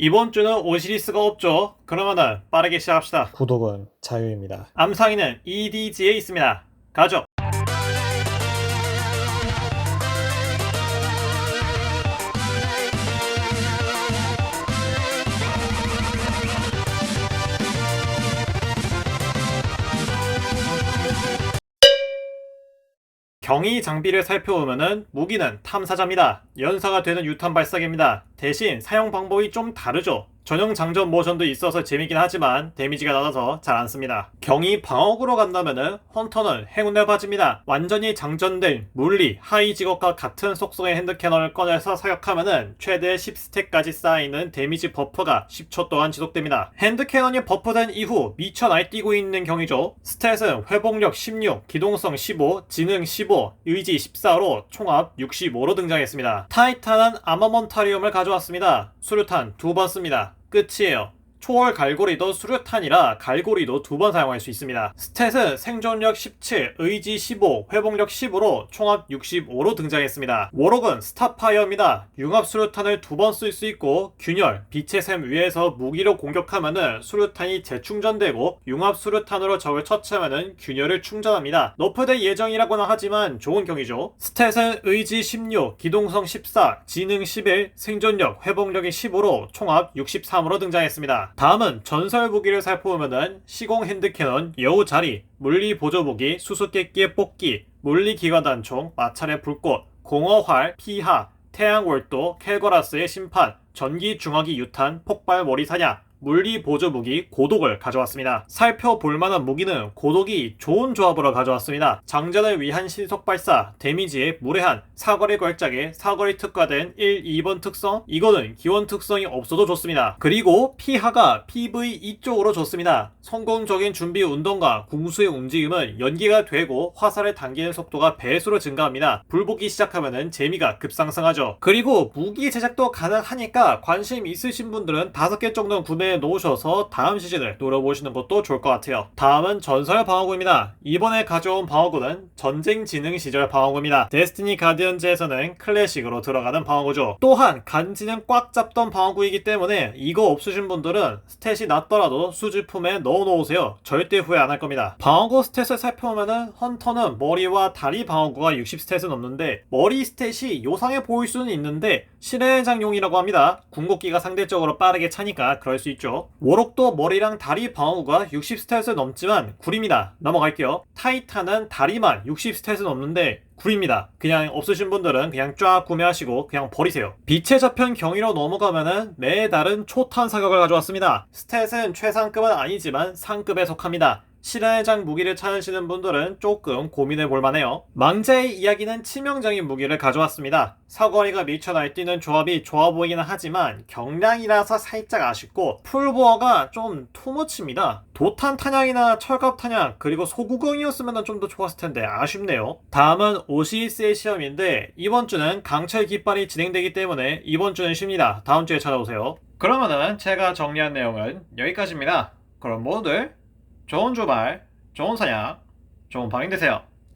이번 주는 오시리스가 없죠. 그러면은 빠르게 시작합시다. 구독은 자유입니다. 암상인은 EDG에 있습니다. 가죠. 경위 장비를 살펴보면은 무기는 탐사자입니다. 연사가 되는 유탄 발사기입니다. 대신 사용 방법이 좀 다르죠. 전용 장전 모션도 있어서 재미긴 하지만 데미지가 낮아서 잘 안 씁니다. 경이 방어구로 간다면은 헌터는 행운의 바지입니다. 완전히 장전된 물리, 하이 직업과 같은 속성의 핸드캐논을 꺼내서 사격하면은 최대 10스택까지 쌓이는 데미지 버프가 10초 동안 지속됩니다. 핸드캐논이 버프된 이후 미쳐 날뛰고 있는 경이죠. 스탯은 회복력 16, 기동성 15, 지능 15, 의지 14로 총합 65로 등장했습니다. 타이탄은 아마몬타리움을 가져왔습니다. 수류탄 두 번 씁니다. 끝이에요. 초월 갈고리도 수류탄이라 갈고리도 두 번 사용할 수 있습니다. 스탯은 생존력 17, 의지 15, 회복력 10으로 총합 65로 등장했습니다. 워록은 스타파이어입니다. 융합 수류탄을 두 번 쓸 수 있고 균열, 빛의 샘 위에서 무기로 공격하면은 수류탄이 재충전되고 융합 수류탄으로 적을 처치하면은 균열을 충전합니다. 너프될 예정이라고는 하지만 좋은 경이죠. 스탯은 의지 16, 기동성 14, 지능 11, 생존력, 회복력이 15로 총합 63으로 등장했습니다. 다음은 전설 무기를 살펴보면은 시공 핸드캐논, 여우 자리, 물리 보조 무기, 수수께끼의 뽑기, 물리 기관단총, 마찰의 불꽃, 공어활, 피하, 태양월도, 켈거라스의 심판, 전기 중화기 유탄, 폭발 머리 사냥, 물리 보조 무기 고독을 가져왔습니다. 살펴볼 만한 무기는 고독이 좋은 조합으로 가져왔습니다. 장전을 위한 신속 발사, 데미지의 무례한, 사거리 걸작에 사거리 특화된 1, 2번 특성, 이거는 기원 특성이 없어도 좋습니다. 그리고 피하가 PV 2쪽으로 좋습니다. 성공적인 준비 운동과 궁수의 움직임은 연기가 되고 화살을 당기는 속도가 배수로 증가합니다. 불보기 시작하면은 재미가 급상승하죠. 그리고 무기 제작도 가능하니까 관심 있으신 분들은 5개 정도는 구매 해 놓으셔서 다음 시즌을 노려보시는 것도 좋을 것 같아요. 다음은 전설 방어구입니다. 이번에 가져온 방어구는 전쟁 지능 시절 방어구입니다. 데스티니 가디언즈에서는 클래식으로 들어가는 방어구죠. 또한 간지는 꽉 잡던 방어구이기 때문에 이거 없으신 분들은 스탯이 낮더라도 수집품에 넣어 놓으세요. 절대 후회 안 할 겁니다. 방어구 스탯을 살펴보면은 헌터는 머리와 다리 방어구가 60 스탯은 넘는데 머리 스탯이 요상해 보일 수는 있는데 실내장용이라고 합니다. 궁극기가 상대적으로 빠르게 차니까 그럴 수 있죠. 워록도 머리랑 다리 방어구가 60 스탯을 넘지만 구립니다. 넘어갈게요. 타이탄은 다리만 60 스탯은 넘는데 구입니다. 그냥 없으신 분들은 그냥 쫙 구매하시고 그냥 버리세요. 빛의 저편 경위로 넘어가면은 매달은 초탄 사격을 가져왔습니다. 스탯은 최상급은 아니지만 상급에 속합니다. 실내장 무기를 찾으시는 분들은 조금 고민해 볼 만해요. 망자의 이야기는 치명적인 무기를 가져왔습니다. 사거리가 미쳐 날뛰는 조합이 좋아 보이기는 하지만 경량이라서 살짝 아쉽고 풀보어가 좀 투머치입니다. 도탄 탄약이나 철갑 탄약 그리고 소구경이었으면 좀 더 좋았을 텐데 아쉽네요. 다음은 오시리스의 시험인데 이번 주는 강철 깃발이 진행되기 때문에 이번 주는 쉽니다. 다음 주에 찾아오세요. 그러면은 제가 정리한 내용은 여기까지입니다. 그럼 모두들 좋은 주말, 좋은 사냥, 좋은 방인 되세요.